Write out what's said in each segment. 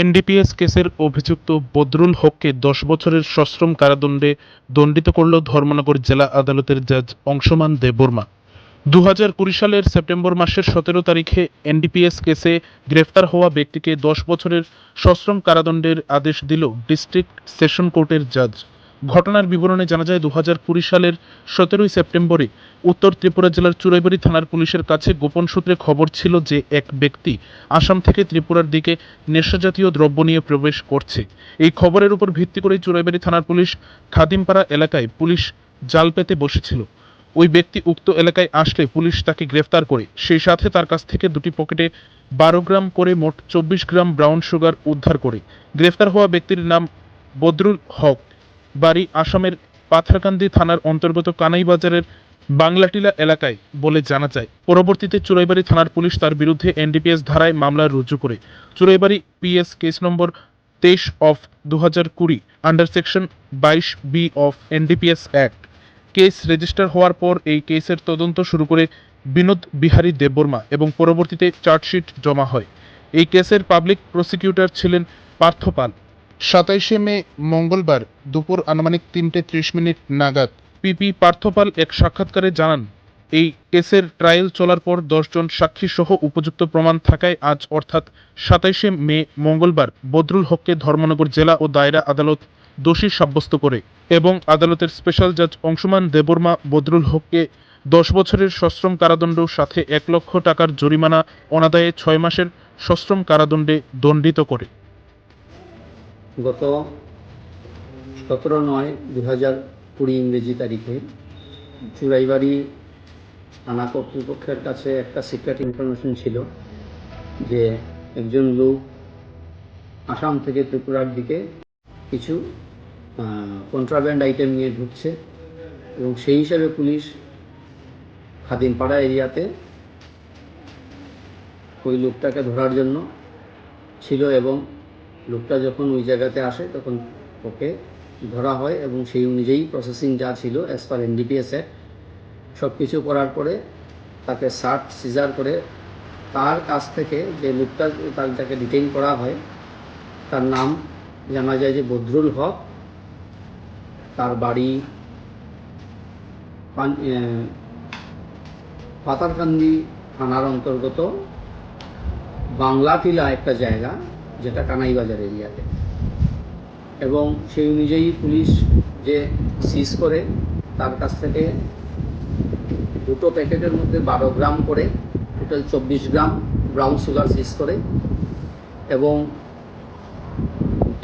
NDPS কেসের অভিযুক্ত বদরুল হককে দশ বছরের সশ্রম কারাদণ্ডে দণ্ডিত করল ধর্মনগর জেলা আদালতের জাজ অংশমান দেববর্মা। দু হাজার কুড়ি সালের সেপ্টেম্বর মাসের সতেরো তারিখে এনডিপিএস কেসে গ্রেফতার হওয়া ব্যক্তিকে দশ বছরের সশ্রম কারাদণ্ডের আদেশ দিল ডিস্ট্রিক্ট সেশন কোর্টের জাজ। ঘটনার বিবরণে জানা যায় দু হাজার কুড়ি সালের সতেরোই সেপ্টেম্বরে উত্তর ত্রিপুরা জেলার চুরাইবাড়ি থানার পুলিশের কাছে গোপন সূত্রে খবর ছিল যে এক ব্যক্তি আসাম থেকে ত্রিপুরার দিকে নেশাজাতীয় দ্রব্য নিয়ে প্রবেশ করছে। এই খবরের উপর ভিত্তি করে চুরাইবাড়ি থানার পুলিশ খাদিমপাড়া এলাকায় পুলিশ জাল পেতে বসেছিল। ওই ব্যক্তি উক্ত এলাকায় আসলে পুলিশ তাকে গ্রেফতার করে। সেই সাথে তার কাছ থেকে দুটি পকেটে বারো গ্রাম করে মোট চব্বিশ গ্রাম ব্রাউন সুগার উদ্ধার করে। গ্রেফতার হওয়া ব্যক্তির নাম বদরুল হক। বাড়ি আসামের পাথারকান্দি থানার অন্তর্গত কানাইবাজারের বাংলাটিলা এলাকায় বলে জানা যায়। পরবর্তীতে চুরাইবাড়ি থানার পুলিশ তার বিরুদ্ধে এনডিপিএস ধারায় মামলা রুজু করে। চুরাইবাড়ি পিএস কেস নম্বর তেইশ অফ দু হাজার কুড়ি, আন্ডার সেকশন বাইশ B of NDPS act. Case register হওয়ার পর এই কেসের তদন্ত শুরু করে বিনোদ বিহারী দেববর্মা এবং পরবর্তীতে চার্জশিট জমা হয়। এই কেসের পাবলিক প্রসিকিউটর ছিলেন পার্থ পাল। সাতাইশে মে, মঙ্গলবার দুপুর আনুমানিক তিনটে ত্রিশ মিনিট নাগাদ পিপি পার্থপাল এক সাক্ষাৎকারে জানান, এই কেসের ট্রায়াল চলার পর দশজন সাক্ষী সহ উপযুক্ত প্রমাণ থাকায় আজ অর্থাৎ সাতাইশে মে, মঙ্গলবার বদরুল হককে ধর্মনগর জেলা ও দায়রা আদালত দোষী সাব্যস্ত করে এবং আদালতের স্পেশাল জাজ অংশুমান দেববর্মা বদরুল হককে দশ বছরের সশ্রম কারাদণ্ড সাথে এক লক্ষ টাকার জরিমানা অনাদায়ে ছয় মাসের সশ্রম কারাদণ্ডে দণ্ডিত করে। গত সতেরো নয় দু হাজার কুড়ি ইংরেজি তারিখে চুরাইবাড়ি থানা কর্তৃপক্ষের কাছে একটা সিক্রেট ইনফরমেশন ছিল যে একজন লোক আসাম থেকে ত্রিপুরার দিকে কিছু কন্ট্রাব্যান্ড আইটেম নিয়ে ঢুকছে এবং সেই হিসাবে পুলিশ খাদিমপাড়া এরিয়াতে ওই লোকটাকে ধরার জন্য ছিল এবং লোকটা যখন ওই জায়গাতে আসে, তখন ওকে ধরা হয় এবং সেই অনুযায়ী প্রসেসিং যা ছিল অ্যাজ পার এনডিপিএস সব কিছু করার পরে তাকে সার্চ সিজার করে। তার কাছ থেকে যে লোকটা, তার যাকে ডিটেইন করা হয়, তার নাম জানা যায় যে বদরুল হক। তার বাড়ি পাতারকান্দি থানার অন্তর্গত বাংলাটিলা একটা জায়গা। যেটা কানাইবাজার এরিয়াতে। এবং সেই অনুযায়ী পুলিশ যে সিজ করে, তার কাছ থেকে দুটো প্যাকেটের মধ্যে বারো গ্রাম করে টোটাল চব্বিশ গ্রাম ব্রাউন সুগার সিজ করে। এবং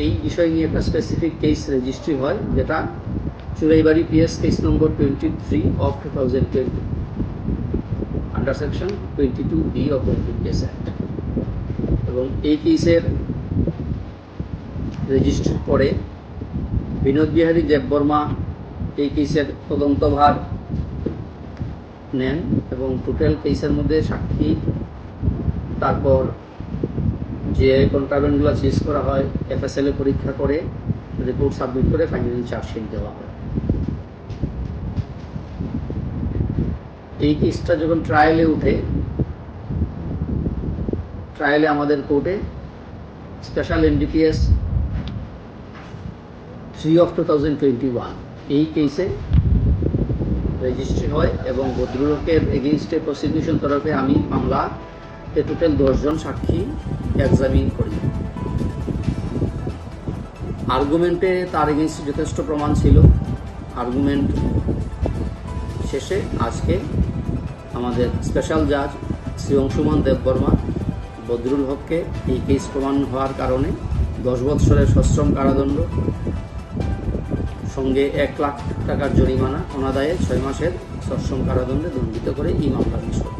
এই বিষয় নিয়ে একটা স্পেসিফিক কেস রেজিস্ট্রি হয়, যেটা Churaibari PS case number twenty three of two thousand twenty under section twenty two B of NDPS act এবং এই কেসের রেজিস্ট্রি পরে বিনোদ বিহারী দেববর্মা এই কেসের তদন্তভার নেন এবং টোটাল কেসের মধ্যে সাক্ষী। তারপর যে কন্ট্রাভেন্টগুলো সিজ করা হয় এফএসএল এ পরীক্ষা করে রিপোর্ট সাবমিট করে ফাইনাল চার্জশিট দেওয়া হয়। এই কেসটা যখন ট্রায়ালে উঠে ট্রায়ালে আমাদের কোর্টে special NDPS three of two thousand twenty one এই কেসে রেজিস্ট্রি হয় এবং বদরুলকের এগেনস্টে প্রসিকিউশন তরফে আমি মামলা টোটাল দশজন সাক্ষী এক্সামিন করি। আর্গুমেন্টে তার এগেনস্টে যথেষ্ট প্রমাণ ছিল। আর্গুমেন্ট শেষে আজকে আমাদের স্পেশাল জাজ শ্রী অংশুমান দেববর্মা বদরুল হককে এই কেস প্রমাণ হওয়ার কারণে দশ বৎসরের সশ্রম কারাদণ্ড, সঙ্গে এক লাখ টাকার জরিমানা, অনাদায়ে ছয় মাসের সশ্রম কারাদণ্ডে দণ্ডিত করে এই মামলা নিষ্পত্তি